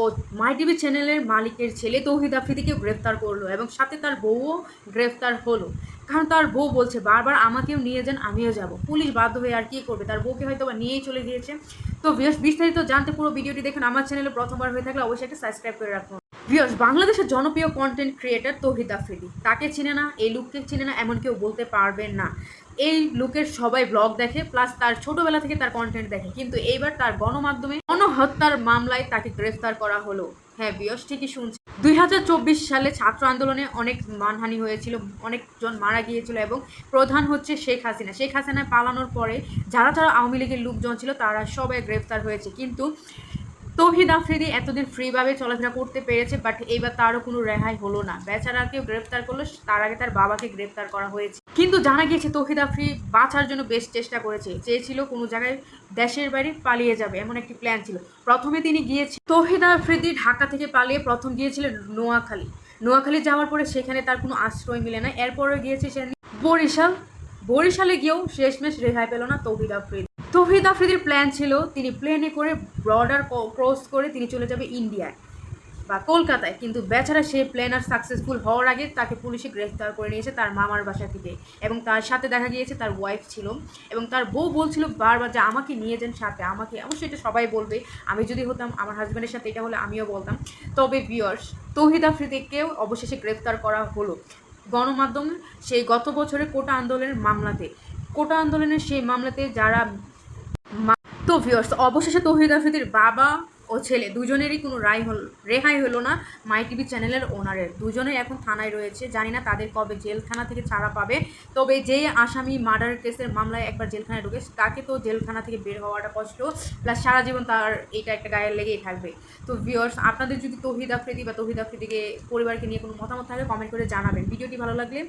ও মাই TV চ্যানেলের মালিকের ছেলে তৌহিদ আফ্রিদিকে গ্রেফতার করল এবং সাথে তার বউও গ্রেফতার হলো। কারণ তার বউ বলছে, বারবার আমাকেও নিয়ে যান, আমিও যাব। পুলিশ বাধ্য হয়ে আর কী করবে? তার বউকে হয়তো বা নিয়েই চলে গিয়েছে। তো বিস্তারিত জানতে পুরো ভিডিওটি দেখুন। আমার চ্যানেলে প্রথমবার হয়ে থাকলে অবশ্যই একটা সাবস্ক্রাইব করে রাখুন। ভিউস বাংলাদেশের জনপ্রিয় কন্টেন্ট ক্রিয়েটার তৌহিদ আফ্রিদি। তাকে চিনে না, এই লুককে চিনে না, এমন কেউ বলতে পারবেন না। এই লুকের সবাই ব্লগ দেখে প্লাস তার ছোটবেলা থেকে তার কন্টেন্ট দেখে। কিন্তু এইবার তার গণমাধ্যমে গণহত্যার মামলায় তাকে গ্রেফতার করা হলো। হ্যাঁ বিয়স ঠিকই শুনছি দুই হাজার চব্বিশ সালে ছাত্র আন্দোলনে অনেক মানহানি হয়েছিল, অনেকজন মারা গিয়েছিল এবং প্রধান হচ্ছে শেখ হাসিনা। শেখ হাসিনা পালানোর পরে যারা যারা আওয়ামী লীগের লোকজন ছিল, তারা সবাই গ্রেফতার হয়েছে। কিন্তু তৌহিদ আফ্রিদি এতদিন ফ্রিভাবে চলাফেরা করতে পেরেছে বাট এইবার তারও কোনো রেহাই হলো না। বেচারাকেও গ্রেফতার করল, তার আগে তার বাবাকে গ্রেফতার করা হয়েছে। কিন্তু জানা গিয়েছে, তৌহিদ আফ্রি বাঁচার জন্য বেশ চেষ্টা করেছে। চেয়েছিল কোনো জায়গায় দেশের বাইরে পালিয়ে যাবে, এমন একটি প্ল্যান ছিল। প্রথমে তিনি গিয়েছে তৌহিদ আফ্রিদি ঢাকা থেকে পালিয়ে প্রথম গিয়েছিলেন নোয়াখালী। নোয়াখালী যাওয়ার পরে সেখানে তার কোনো আশ্রয় মিলে না এরপরে গিয়েছে সে বরিশাল বরিশালে গিয়েও শেষমেশ রেহাই পেল না তৌহিদ আফ্রিদি। তৌহিদ আফ্রিদির প্ল্যান ছিল তিনি প্লেনে করে বর্ডার ক্রস করে তিনি চলে যাবে ইন্ডিয়ায় বা কলকাতায়। কিন্তু বেচারা সেই প্ল্যান আর সাকসেসফুল হওয়ার আগে তাকে পুলিশে গ্রেফতার করে নিয়েছে তার মামার বাসা থেকে এবং তার সাথে দেখা গিয়েছে তার ওয়াইফ ছিল এবং তার বউ বলছিল বারবার যে আমাকে নিয়ে যান সাথে, আমাকে অবশ্যই এটা সবাই বলবে, আমি যদি হতাম, আমার হাজব্যান্ডের সাথে এটা হলে আমিও বলতাম। তবে বিয়ার্স তৌহিদ আফ্রিদিকেও অবশেষে গ্রেফতার করা হলো। গণমাধ্যম সেই গত বছরের কোটা আন্দোলনের মামলাতে। কোটা আন্দোলনের সেই মামলাতে যারা তো ভিওর্স অবশেষে তহিদ আফ্রিদির বাবা ও ছেলে। দুজনেরই কোনো রায় হল, রেহাই হলো না মাই টিভি চ্যানেলের ওনারের। দুজনেই এখন থানায় রয়েছে। জানি না তাদের কবে জেলখানা থেকে ছাড়া পাবে। তবে যে আসামি মার্ডার কেসের মামলায় একবার জেলখানায় ঢুকে, তাকে তো জেলখানা থেকে বের হওয়াটা কষ্ট। প্লাস সারা জীবন তার এইটা একটা গায়ে লেগেই থাকবে। তো ভিউয়ার্স আপনাদের যদি তহিদ আফ্রিদি বা তৌহিদ আফ্রিদিকে পরিবারকে নিয়ে কোনো মতামত থাকে কমেন্ট করে জানাবেন। ভিডিওটি ভালো লাগলে